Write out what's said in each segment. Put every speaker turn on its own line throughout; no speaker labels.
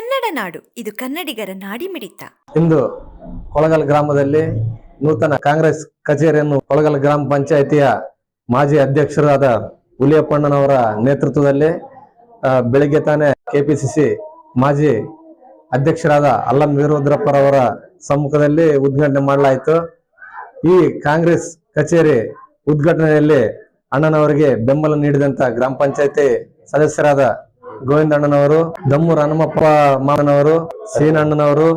ಕನ್ನಡ ನಾಡು. ಇದು ಕನ್ನಡಿಗರ ನಾಡಿಮಿಡಿತ
ಇಂದು ಕೊಳಗಲ್ ಗ್ರಾಮದಲ್ಲಿ ನೂತನ ಕಾಂಗ್ರೆಸ್ ಕಚೇರಿಯನ್ನು ಕೊಳಗಲ್ ಗ್ರಾಮ ಪಂಚಾಯಿತಿಯ ಮಾಜಿ ಅಧ್ಯಕ್ಷರಾದ ಹುಲಿಯಪ್ಪಣ್ಣನವರ ನೇತೃತ್ವದಲ್ಲಿ ಬೆಳಿಗ್ಗೆ ತಾನೇ ಕೆಪಿಸಿಸಿ ಮಾಜಿ ಅಧ್ಯಕ್ಷರಾದ ಅಲ್ಲಂ ವೀರಭದ್ರಪ್ಪರವರ ಸಮ್ಮುಖದಲ್ಲಿ ಉದ್ಘಾಟನೆ ಮಾಡಲಾಯಿತು. ಈ ಕಾಂಗ್ರೆಸ್ ಕಚೇರಿ ಉದ್ಘಾಟನೆಯಲ್ಲಿ ಅಣ್ಣನವರಿಗೆ ಬೆಂಬಲ ನೀಡಿದಂತ ಗ್ರಾಮ ಪಂಚಾಯತಿ ಸದಸ್ಯರಾದ ಗೋವಿಂದ ಅಣ್ಣನವರು ದಮ್ಮೂರ್ ಹನುಮಪ್ಪ ಮಾವನವರು ಸೀನಣ್ಣನವರು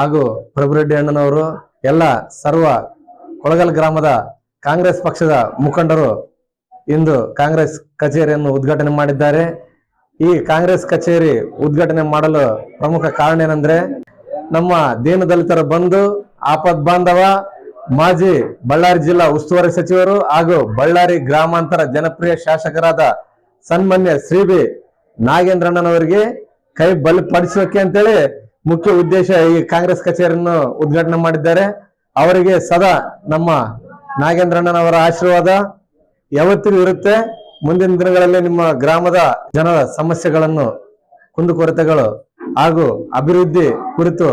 ಹಾಗೂ ಪ್ರಭುರೆಡ್ಡಿ ಅಣ್ಣನವರು, ಎಲ್ಲ ಸರ್ವ ಕೊಳಗಲ್ ಗ್ರಾಮದ ಕಾಂಗ್ರೆಸ್ ಪಕ್ಷದ ಮುಖಂಡರು ಇಂದು ಕಾಂಗ್ರೆಸ್ ಕಚೇರಿಯನ್ನು ಉದ್ಘಾಟನೆ ಮಾಡಿದ್ದಾರೆ. ಈ ಕಾಂಗ್ರೆಸ್ ಕಚೇರಿ ಉದ್ಘಾಟನೆ ಮಾಡಲು ಪ್ರಮುಖ ಕಾರಣ ಏನಂದ್ರೆ, ನಮ್ಮ ದೀನ ದಲಿತರು ಬಂದು ಆಪದ್ ಬಾಂಧವ, ಮಾಜಿ ಬಳ್ಳಾರಿ ಜಿಲ್ಲಾ ಉಸ್ತುವಾರಿ ಸಚಿವರು ಹಾಗೂ ಬಳ್ಳಾರಿ ಗ್ರಾಮಾಂತರ ಜನಪ್ರಿಯ ಶಾಸಕರಾದ ಸನ್ಮಾನ್ಯ ಶ್ರೀ ಬಿ ನಾಗೇಂದ್ರಣ್ಣನವರಿಗೆ ಕೈ ಬಲಪಡಿಸೋಕೆ ಅಂತೇಳಿ ಮುಖ್ಯ ಉದ್ದೇಶ ಈ ಕಾಂಗ್ರೆಸ್ ಕಚೇರಿಯನ್ನು ಉದ್ಘಾಟನೆ ಮಾಡಿದ್ದಾರೆ. ಅವರಿಗೆ ಸದಾ ನಮ್ಮ ನಾಗೇಂದ್ರಣ್ಣನವರ ಆಶೀರ್ವಾದ ಯಾವತ್ತಿಗೂ ಇರುತ್ತೆ. ಮುಂದಿನ ದಿನಗಳಲ್ಲಿ ನಿಮ್ಮ ಗ್ರಾಮದ ಜನರ ಸಮಸ್ಯೆಗಳನ್ನು, ಕುಂದುಕೊರತೆಗಳು ಹಾಗೂ ಅಭಿವೃದ್ಧಿ ಕುರಿತು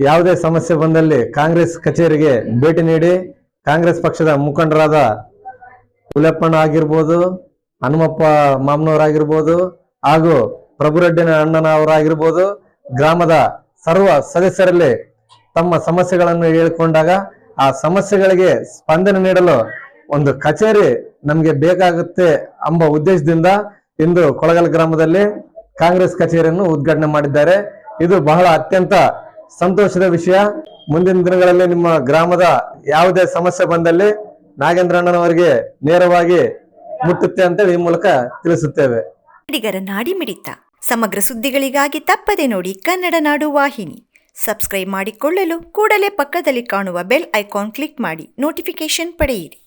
ಯಾವುದೇ ಸಮಸ್ಯೆ ಬಂದಲ್ಲಿ ಕಾಂಗ್ರೆಸ್ ಕಚೇರಿಗೆ ಭೇಟಿ ನೀಡಿ, ಕಾಂಗ್ರೆಸ್ ಪಕ್ಷದ ಮುಖಂಡರಾದ ಹುಲಪ್ಪಣ್ಣ ಆಗಿರ್ಬೋದು ಹನುಮಪ್ಪ ಮಾಮನವರಾಗಿರ್ಬೋದು ಹಾಗೂ ಪ್ರಭುರೆಡ್ಡಿನ ಅಣ್ಣನವರಾಗಿರ್ಬೋದು ಗ್ರಾಮದ ಸರ್ವ ಸದಸ್ಯರಲ್ಲಿ ತಮ್ಮ ಸಮಸ್ಯೆಗಳನ್ನು ಹೇಳಿಕೊಂಡಾಗ ಆ ಸಮಸ್ಯೆಗಳಿಗೆ ಸ್ಪಂದನೆ ನೀಡಲು ಒಂದು ಕಚೇರಿ ನಮಗೆ ಬೇಕಾಗುತ್ತೆ ಎಂಬ ಉದ್ದೇಶದಿಂದ ಇಂದು ಕೊಳಗಲ್ ಗ್ರಾಮದಲ್ಲಿ ಕಾಂಗ್ರೆಸ್ ಕಚೇರಿಯನ್ನು ಉದ್ಘಾಟನೆ ಮಾಡಿದ್ದಾರೆ. ಇದು ಬಹಳ ಅತ್ಯಂತ ಸಂತೋಷದ ವಿಷಯ. ಮುಂದಿನ ದಿನಗಳಲ್ಲಿ ನಿಮ್ಮ ಗ್ರಾಮದ ಯಾವುದೇ ಸಮಸ್ಯೆ ಬಂದಲ್ಲಿ ನಾಗೇಂದ್ರಣ್ಣನವರಿಗೆ ನೇರವಾಗಿ ಮುಟ್ಟುತ್ತೆ ಅಂತೇಳಿ ಈ ಮೂಲಕ ತಿಳಿಸುತ್ತೇವೆ.
ಕನ್ನಡಿಗರ ನಾಡಿಮಿಡಿತ ಸಮಗ್ರ ಸುದ್ದಿಗಳಿಗಾಗಿ ತಪ್ಪದೆ ನೋಡಿ ಕನ್ನಡ ನಾಡು ವಾಹಿನಿ. ಸಬ್ಸ್ಕ್ರೈಬ್ ಮಾಡಿಕೊಳ್ಳಲು ಕೂಡಲೇ ಪಕ್ಕದಲ್ಲಿ ಕಾಣುವ ಬೆಲ್ ಐಕಾನ್ ಕ್ಲಿಕ್ ಮಾಡಿ. ನೋಟಿಫಿಕೇಶನ್ ಪಡೆಯಿರಿ.